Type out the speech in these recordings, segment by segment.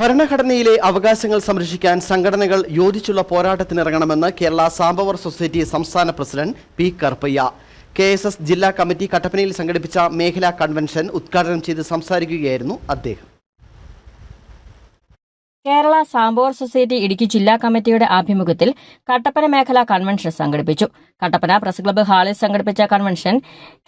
ഭരണഘടനയിലെ അവകാശങ്ങൾ സംരക്ഷിക്കാൻ സംഘടനകൾ യോജിച്ചുള്ള പോരാട്ടത്തിനിറങ്ങണമെന്ന് കേരള സാംബവർ സൊസൈറ്റി സംസ്ഥാന president P Karuppaiah. K S S ജില്ലാ കമ്മിറ്റി കട്ടപ്പനയിൽ സംഘടിപ്പിച്ച മേഖലാ കൺവെൻഷൻ ഉദ്ഘാടനം ചെയ്ത് സംസാരിക്കുകയായിരുന്നു അദ്ദേഹം. കേരള സാംബോർ സൊസൈറ്റി ഇടുക്കി ജില്ലാ കമ്മിറ്റിയുടെ ആഭിമുഖ്യത്തിൽ കട്ടപ്പന മേഖലാ കൺവെൻഷൻ സംഘടിപ്പിച്ചു. കട്ടപ്പന പ്രസ് ക്ലബ്ബ് ഹാളിൽ സംഘടിപ്പിച്ച കൺവെൻഷൻ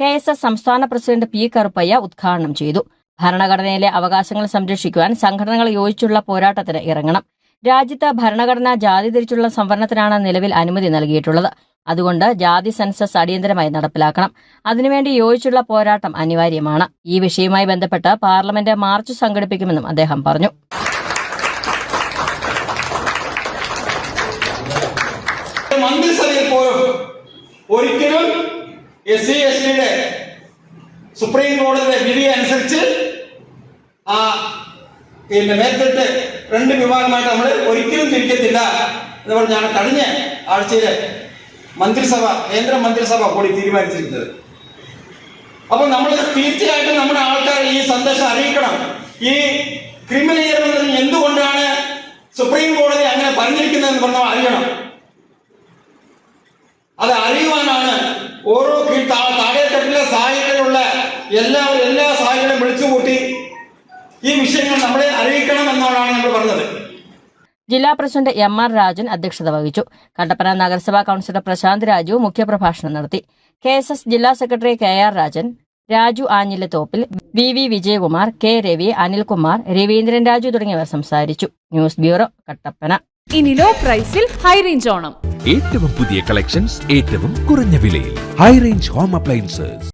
കെ എസ് എസ് സംസ്ഥാന പ്രസിഡന്റ് പി കറുപ്പയ്യ ഉദ്ഘാടനം ചെയ്തു. ഭരണഘടനയിലെ അവകാശങ്ങൾ സംരക്ഷിക്കുവാൻ സംഘടനകൾ യോജിച്ചുള്ള പോരാട്ടത്തിന് ഇറങ്ങണം. രാജ്യത്ത് ഭരണഘടന ജാതി തിരിച്ചുള്ള സംവരണത്തിനാണ് നിലവിൽ അനുമതി നൽകിയിട്ടുള്ളത്. അതുകൊണ്ട് ജാതി സെൻസസ് അടിയന്തരമായി നടപ്പിലാക്കണം. അതിനുവേണ്ടി യോജിച്ചുള്ള പോരാട്ടം അനിവാര്യമാണ്. ഈ വിഷയവുമായി ബന്ധപ്പെട്ട് പാർലമെന്റ് മാർച്ച് സംഘടിപ്പിക്കുമെന്നും അദ്ദേഹം പറഞ്ഞു. മന്ത്രിസഭയിൽ പോലും ഒരിക്കലും എസ് സി എസ് ടിയുടെ സുപ്രീം കോടതിയുടെ വിധി അനുസരിച്ച് ആ പിന്നെ മേൽത്തട്ട് രണ്ട് വിഭാഗമായിട്ട് നമ്മൾ ഒരിക്കലും തിരിക്കത്തില്ല എന്ന് പറഞ്ഞാണ് കഴിഞ്ഞ ആഴ്ചയിലെ മന്ത്രിസഭ കേന്ദ്ര മന്ത്രിസഭ കൂടി തീരുമാനിച്ചിരിക്കുന്നത്. അപ്പോൾ നമ്മൾ തീർച്ചയായിട്ടും നമ്മുടെ ആൾക്കാർ ഈ സന്ദേശം അറിയിക്കണം. ഈ ക്രിമിനൽ എന്തുകൊണ്ടാണ് സുപ്രീം കോടതി അങ്ങനെ പറഞ്ഞിരിക്കുന്നതെന്ന് പറഞ്ഞാൽ അറിയണം. അത് അറിയുവാനാണ് ഓരോ താഴെ തട്ടിലെ താഴെത്തട്ടിലെ സാഹിത്യത്തിലുള്ള എല്ലാ എല്ലാ സാഹിത്യങ്ങളും വിളിച്ചുകൂട്ടി ഈ വിഷയങ്ങൾ നമ്മളെ അറിയിക്കണം എന്നാണ് നമ്മൾ പറഞ്ഞത്. ജില്ലാ പ്രസിഡന്റ് എം ആർ രാജൻ അധ്യക്ഷത വഹിച്ചു. കട്ടപ്പന നഗരസഭാ കൌൺസിലർ പ്രശാന്ത് രാജു മുഖ്യപ്രഭാഷണം നടത്തി. കെ എസ് എസ് ജില്ലാ secretary K R Rajan Raju Anjilathoppil V V Vijayakumar K Ravi Anilkumar Raveendran Raju തുടങ്ങിയവർ സംസാരിച്ചു. News bureau Kattappana. ഇനി ലോ പ്രൈസിൽ ഹൈ റേഞ്ച് ഓണം. ഏറ്റവും പുതിയ കളക്ഷൻസ് ഏറ്റവും കുറഞ്ഞ വിലയിൽ. High range home appliances